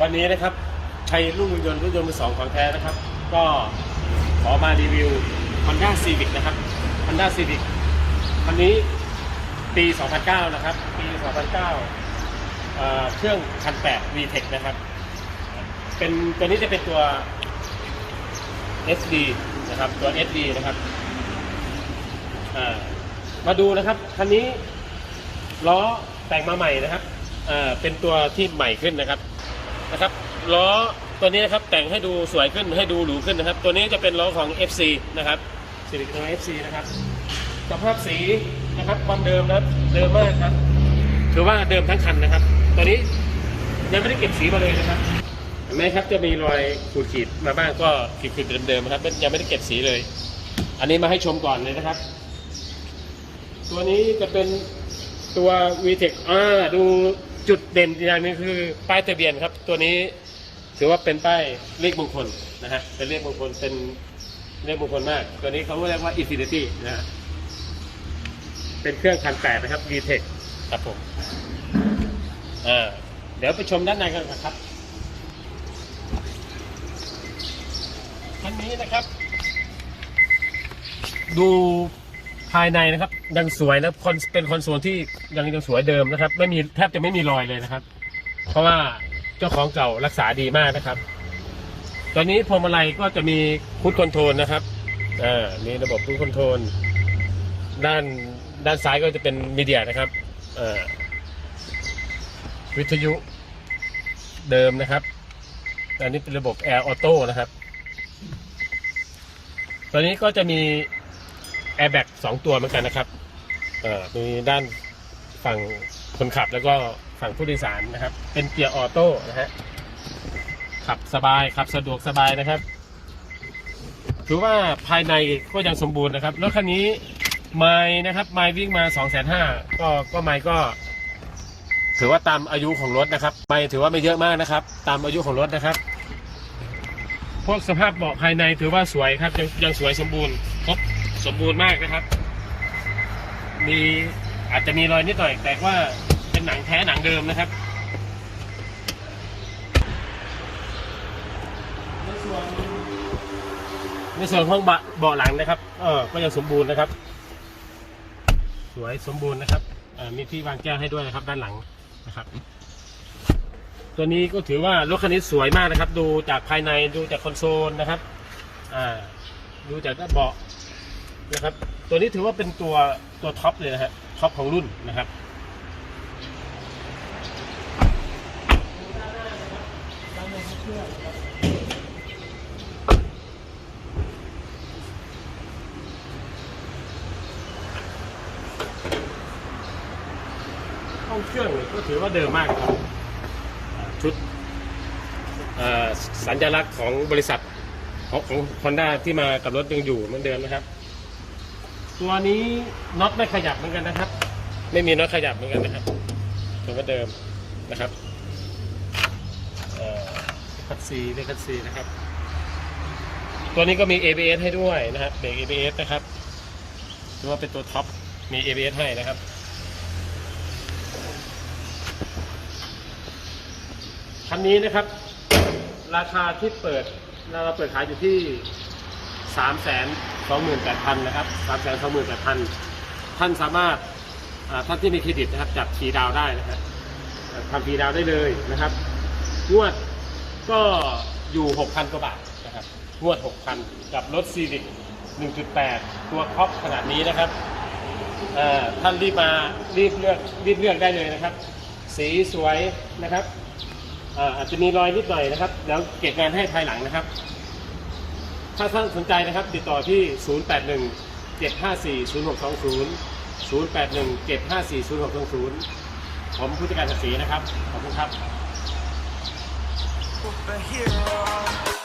วันนี้นะครับชัยรุ่งยนต์รถยนต์มือสองของแท้นะครับ ก็ขอมารีวิว Honda Civic นะครับ Honda Civic คันนี้ปี 2009 นะครับ ปี 2009เอ่อเครื่อง1,800 VTEC นะครับ เป็นตัวนี้จะเป็นตัว SD นะครับ ตัว SD นะครับมาดูนะครับ คันนี้ล้อแต่งมาใหม่นะครับ อ่าเป็นตัวที่ใหม่ขึ้นนะครับนะครับล้อตัวนี้นะครับแต่งให้ดูสวยขึ้นให้ดูหรูขึ้นนะครับ ตัวนี้จะเป็นล้อของ FC นะครับ Civic ตัว FC นะครับสภาพสีนะครับความเดิมนะครับเดิมมากครับถือว่าเดิมทั้งคันนะครับ ตัวนี้ยังไม่ได้เก็บสีมาเลยนะครับเห็นไหมครับจะมีรอยขูดขีดมาบ้างก็ขีดขีดเดิมๆนะครับยังไม่ได้เก็บสีเลย อันนี้มาให้ชมก่อนเลยนะครับ ตัวนี้จะเป็นตัว VTEC อ่าดู จุดเด่นอย่างหนึงคือป้ายทะเบียนครับ ตัวนี้ถือว่าเป็นป้ายเลขมงคลนะฮะเป็นเลขมงคลเป็นเลขมงคลมาก ตัวนี้เขาเรียกว่า Infinity นะฮะเป็นเครื่องคันแปดนะครับ VTEC ครับผมอ่าเดี๋ยวไปชมด้านในกันนะครับคันนี้นะครับ ดู ภายในนะครับ ยังสวยนะคอนเป็นคอนโซลที่ยังยังสวยเดิมนะครับ ไม่มีแทบจะไม่มีรอยเลยนะครับ เพราะว่าเจ้าของเก่ารักษาดีมากนะครับ ตอนนี้พวงมาลัยก็จะมีคุดคอนโทรลนะครับอ่ามีระบบคุดคอนโทรลด้านด้านซ้ายก็จะเป็นมีเดียนะครับอ่าวิทยุเดิมนะครับ อันนี้เป็นระบบ Air Auto นะครับตัวนี้ก็จะมี Airbag สองตัวเหมือนกันนะครับเอ่อมีด้านฝั่งคนขับแล้วก็ฝั่งผู้โดยสารนะครับ เป็นเกียร์ออโต้นะฮะขับสบายขับสะดวกสบายนะครับถือว่าภายในก็ยังสมบูรณ์นะครับรถคันนี้ไม้นะครับไม้วิ่งมา2 5 0 0 0ก็ก็ไม้ก็ ถือว่าตามอายุของรถนะครับไม่ถือว่าไม่เยอะมากนะครับ ตามอายุของรถนะครับ พวกสภาพเบาะภายในถือว่าสวยครับยังยังสวยสมบูรณ์ครบ สมบูรณ์มากนะครับ มีอาจจะมีรอยนิดหน่อย แต่ว่าเป็นหนังแท้หนังเดิมนะครับในส่วนในส่วนของเบาะเบาะหลังนะครับ เออก็ยังสมบูรณ์นะครับ สวยสมบูรณ์นะครับมีที่วางแก้วให้ด้วยนะครับด้านหลังนะครับ ตัวนี้ก็ถือว่ารถคันนี้สวยมากนะครับ ดูจากภายในดูจากคอนโซลนะครับ อ่า ดูจากด้านเบาะ นะครับ ตัวนี้ถือว่าเป็นตัวตัวท็อปเลยนะฮะท็อปของรุ่นนะครับห้องเครื่องก็ถือว่าเดิมมากครับอ่าชุดสัญลักษณ์ของบริษัทของของฮอนด้าที่มากับรถยังอยู่เหมือนเดิมนะครับ ตัวนี้น็อตไม่ขยับเหมือนกันนะครับ ไม่มีน็อตขยับเหมือนกันนะครับถือว่าเดิมนะครับเอ่อคัดซีเรียกคัดซีนะครับ ตัวนี้ก็มี ABS ให้ด้วยนะครับเบรก ABS นะครับถือว่าเป็นตัวท็อปมี ABS ให้นะครับคันนี้นะครับ ราคาที่เปิดเราเปิดขายอยู่ที่สามแสน สองหมื่นแปดพันนะครับสามแสนสองหมื่นแปดพันท่านสามารถอ่าท่านที่มีเครดิตนะครับจับทีดาวได้นะครับทำทีดาวได้เลยนะครับงวดก็อยู่หกพันกว่าบาทนะครับงวดหกพันกับรถซีวิกหนึ่งจุดแปดตัวครอบขนาดนี้นะครับท่านรีบมารีบเลือกรีบเลือกได้เลยนะครับ สีสวยนะครับอาจจะมีรอยนิดหน่อยนะครับเดี๋ยวเก็บงานให้ภายหลังนะครับ ถ้าท่านสนใจนะครับติดต่อที่ 081 754 0620 081 754 0620 ผมผู้จัดการศักดิ์ศรีนะครับ ขอบคุณครับ